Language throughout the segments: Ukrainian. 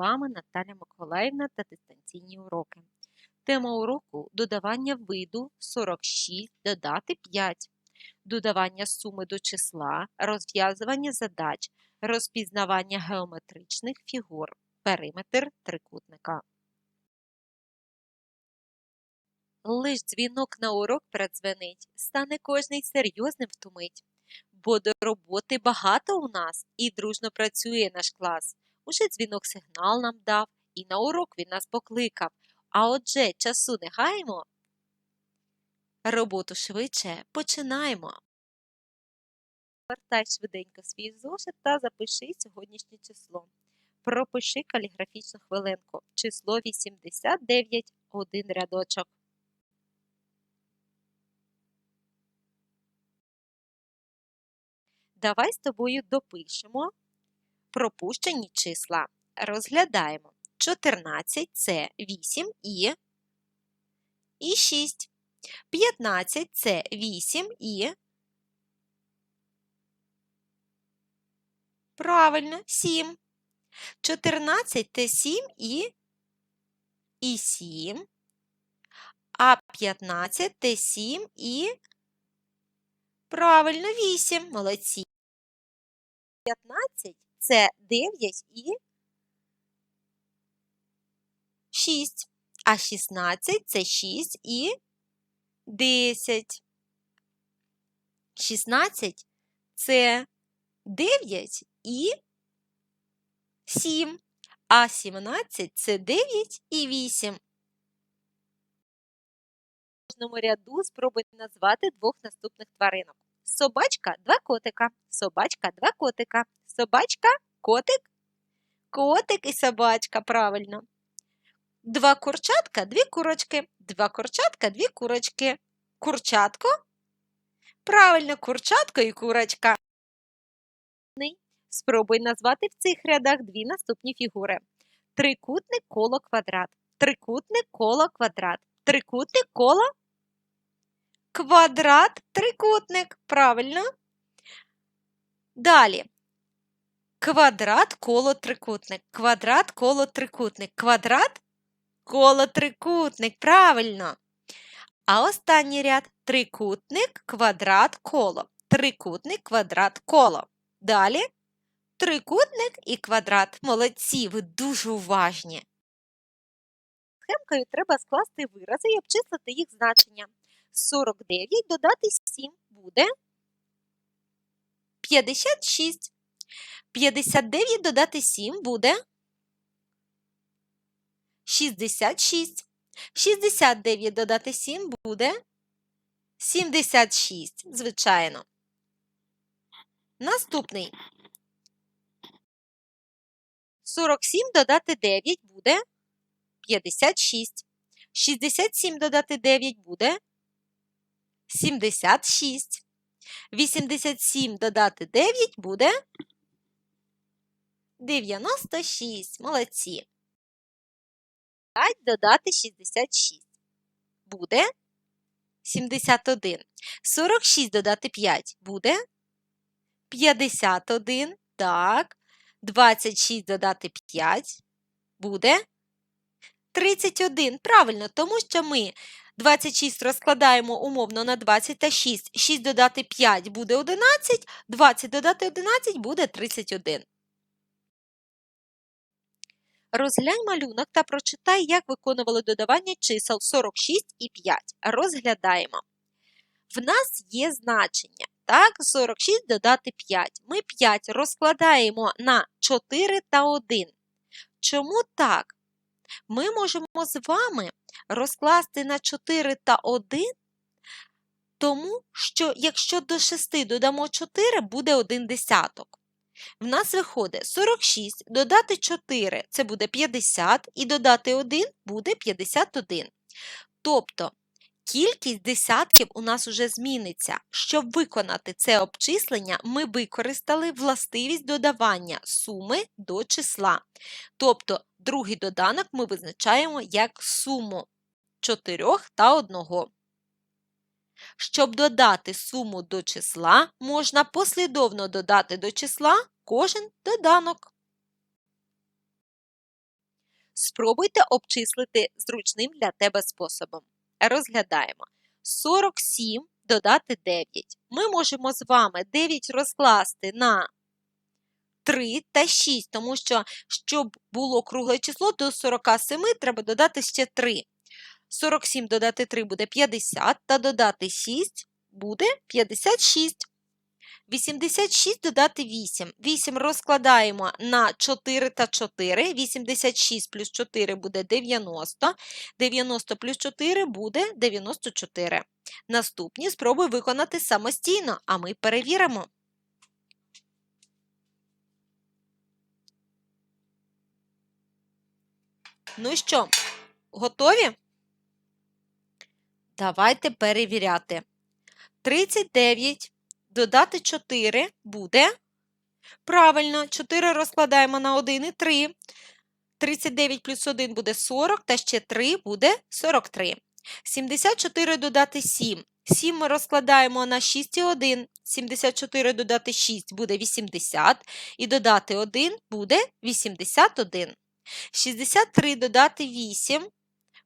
вами Наталя Миколаївна та дистанційні уроки. Тема уроку додавання виду 46 додати 5, додавання суми до числа, розв'язування задач, розпізнавання геометричних фігур, периметр трикутника. Лиш дзвінок на урок продзвенить, стане кожний серйозним втумить. Бо до роботи багато у нас і дружно працює наш клас. Уже дзвінок сигнал нам дав, і на урок він нас покликав. А отже, часу не гаємо. Роботу швидше починаємо. Вертай швиденько свій зошит та запиши сьогоднішнє число. Пропиши каліграфічну хвилинку. Число 89, один рядочок. Давай з тобою допишемо пропущені числа. Розглядаємо. 14 це 8 і, і 6. 15 це 8 і. Правильно, 7. 14 це 7 і, і 7. А 15 це 7 і. Правильно, 8. Молодці. 15 це 9 і 6. А 16 це 6 і 10. 16 це 9 і 7. А 17 це 9 і 8. В кожному ряду спробуйте назвати двох наступних тваринок. Собачка, два котика. Собачка, два котика. Собачка, котик. Котик і собачка, правильно. Два курчатка, дві курочки. Два курчатка, дві курочки. Курчатко. Правильно, курчатко і курочка. Спробуй назвати в цих рядах дві наступні фігури. Трикутник, коло, квадрат. Трикутник, коло, квадрат. Трикутник, коло. Квадрат, трикутник. Правильно. Далі. Квадрат, коло, трикутник. Квадрат, коло, трикутник. Квадрат, коло, трикутник. Правильно. А останній ряд трикутник, квадрат, коло. Трикутник, квадрат, коло. Далі трикутник і квадрат. Молодці, ви дуже уважні. Схемкою треба скласти вирази і обчислити їх значення. 49 додати 7 буде 56. 59 додати 7 буде 66. 69 додати 7 буде 76, звичайно. Наступний. 47 додати 9 буде 56. 67 додати 9 буде 76. 87 додати 9 буде 96. Молодці. 5 додати 66. Буде 71. 46 додати 5 буде 51. Так. 26 додати 5 буде 31. Правильно, тому що ми 26 розкладаємо умовно на 20 та 6. 6 додати 5 буде 11, 20 додати 11 буде 31. Розглянь малюнок та прочитай, як виконували додавання чисел 46 і 5. Розглядаємо. В нас є значення. Так, 46 додати 5. Ми 5 розкладаємо на 4 та 1. Чому так? Ми можемо з вами розкласти на 4 та 1, тому що якщо до 6 додамо 4, буде 1 десяток. В нас виходить 46, додати 4 це буде 50, і додати 1 буде 51. Тобто кількість десятків у нас уже зміниться. Щоб виконати це обчислення, ми використали властивість додавання суми до числа. Тобто другий доданок ми визначаємо як суму 4 та 1. Щоб додати суму до числа, можна послідовно додати до числа кожен доданок. Спробуйте обчислити зручним для тебе способом. Розглядаємо. 47 додати 9. Ми можемо з вами 9 розкласти на 3 та 6, тому що, щоб було кругле число, до 47 треба додати ще 3. 47 додати 3 буде 50, та додати 6 буде 56. 86 додати 8. 8 розкладаємо на 4 та 4. 86 плюс 4 буде 90. 90 плюс 4 буде 94. Наступні спробуй виконати самостійно, а ми перевіримо. Ну що, готові? Давайте перевіряти. 39 додати 4 буде. Правильно, 4 розкладаємо на 1 і 3. 39 плюс 1 буде 40, та ще 3 буде 43. 74 додати 7. 7 ми розкладаємо на 6 і 1. 74 додати 6 буде 80. І додати 1 буде 81. 63 додати 8.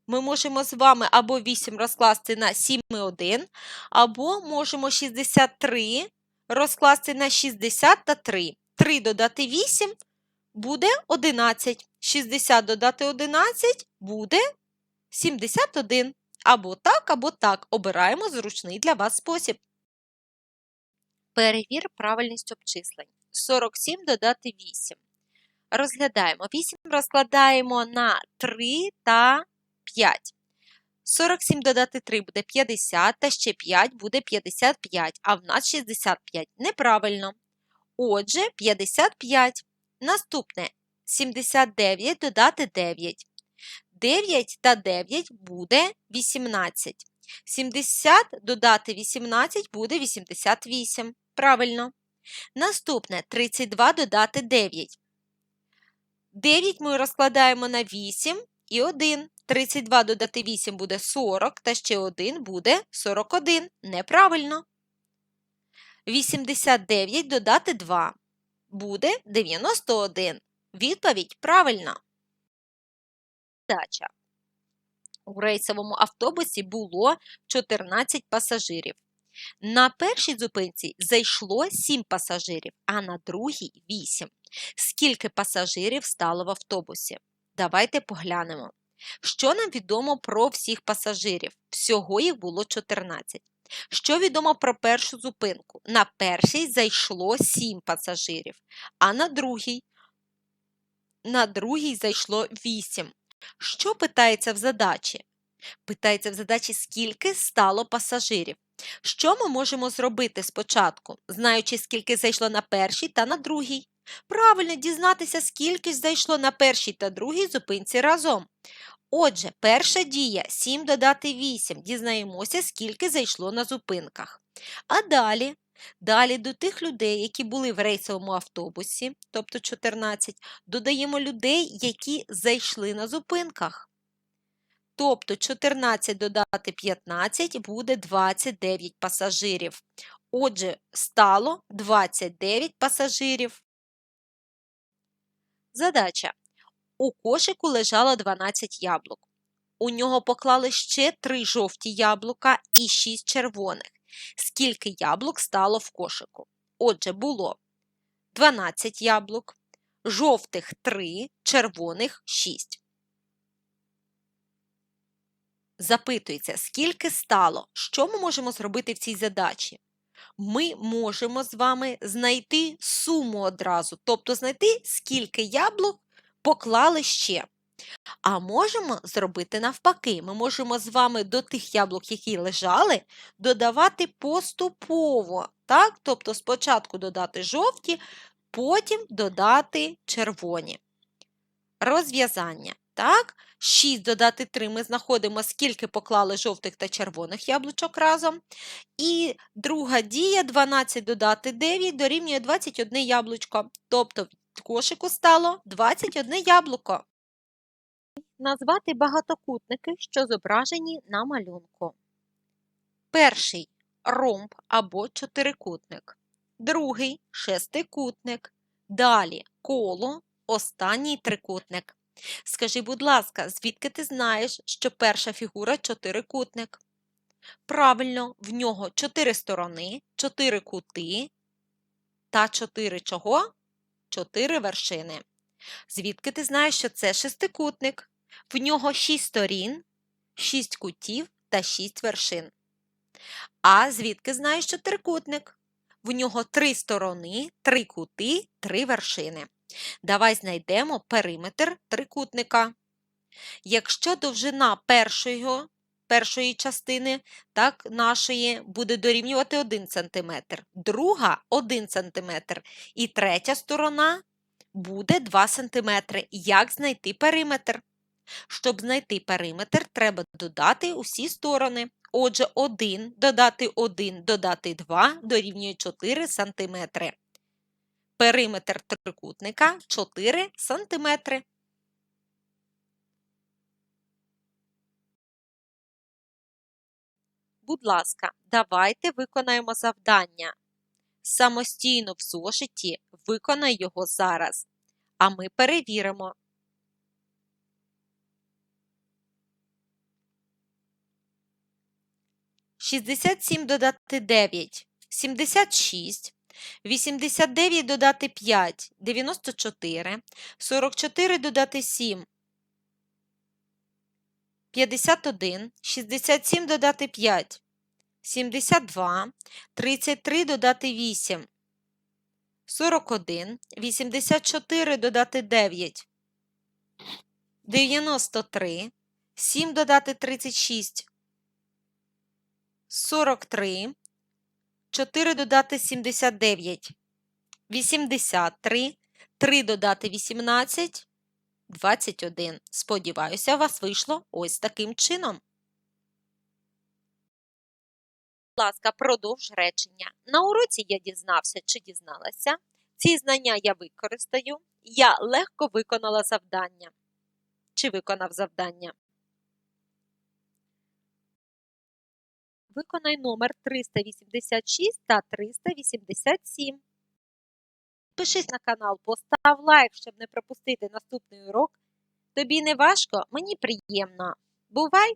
Ми можемо з вами або 8 розкласти на 7 і 1, або можемо 63 розкласти на 60 та 3. 3 додати 8 буде 11. 60 додати 11 буде 71. Або так, або так. Обираємо зручний для вас спосіб. Перевір правильність обчислень. 47 додати 8. Розглядаємо. 8 розкладаємо на 3 та 5. 47 додати 3 буде 50, та ще 5 буде 55, а в нас 65. Неправильно. Отже, 55. Наступне 79 додати 9. 9 та 9 буде 18. 70 додати 18 буде 88. Правильно. Наступне 32 додати 9. 9 ми розкладаємо на 8 і 1. 32 додати 8 буде 40, та ще 1 буде 41. Неправильно. 89 додати 2 буде 91. Відповідь правильна. Задача. У рейсовому автобусі було 14 пасажирів. На першій зупинці зайшло 7 пасажирів, а на другій 8. Скільки пасажирів стало в автобусі? Давайте поглянемо. Що нам відомо про всіх пасажирів? Всього їх було 14. Що відомо про першу зупинку? На першій зайшло 7 пасажирів, а на другій на другій зайшло 8. Що питається в задачі? Питається в задачі, скільки стало пасажирів. Що ми можемо зробити спочатку, знаючи, скільки зайшло на першій та на другій? Правильно дізнатися, скільки зайшло на першій та другій зупинці разом. Отже, перша дія 7 додати 8. Дізнаємося, скільки зайшло на зупинках. А далі, далі до тих людей, які були в рейсовому автобусі, тобто 14, додаємо людей, які зайшли на зупинках. Тобто 14 додати 15 буде 29 пасажирів. Отже, стало 29 пасажирів. Задача. У кошику лежало 12 яблук. У нього поклали ще 3 жовті яблука і 6 червоних. Скільки яблук стало в кошику? Отже, було 12 яблук, жовтих 3, червоних 6. Запитується, скільки стало? Що ми можемо зробити в цій задачі? Ми можемо з вами знайти суму одразу, тобто знайти, скільки яблук поклали ще. А можемо зробити навпаки. Ми можемо з вами до тих яблук, які лежали, додавати поступово. Так? Тобто спочатку додати жовті, потім додати червоні. Розв'язання. Так, 6 додати 3 ми знаходимо, скільки поклали жовтих та червоних яблучок разом. І друга дія 12 додати 9 дорівнює 21 яблучко. Тобто в кошику стало 21 яблуко. Назвати багатокутники, що зображені на малюнку. Перший ромб або чотирикутник. Другий шестикутник. Далі коло, останній трикутник. Скажи, будь ласка, звідки ти знаєш, що перша фігура чотирикутник? Правильно, в нього чотири сторони, чотири кути та чотири чого? Чотири вершини. Звідки ти знаєш, що це шестикутник? В нього шість сторін, шість кутів та шість вершин. А звідки знаєш, що трикутник? В нього три сторони, три кути, три вершини. Давай знайдемо периметр трикутника. Якщо довжина першої, першої частини так, нашої буде дорівнювати 1 см, друга 1 см і третя сторона буде 2 см. Як знайти периметр? Щоб знайти периметр, треба додати усі сторони. Отже, 1 додати 1 додати 2 дорівнює 4 см. Периметр трикутника 4 см. Будь ласка, давайте виконаємо завдання. Самостійно в зошиті виконай його зараз. А ми перевіримо. Шістдесят сім додати дев'ять – сімдесят шість. 89 додати 5 – 94. 44 додати 7 – 51. 67 додати 5 – 72. 33 додати 8 – 41. 84 додати 9 – 93. 7 додати 36 – 43. 4 додати 79 – 83, 3 додати 18 – 21. Сподіваюся, у вас вийшло ось таким чином. Будь ласка, продовж речення. На уроці я дізнався чи дізналася. Ці знання я використаю. Я легко виконала завдання. Чи виконав завдання? Виконай номер 386 та 387. Підпишись на канал, постав лайк, щоб не пропустити наступний урок. Тобі не важко, мені приємно. Бувай!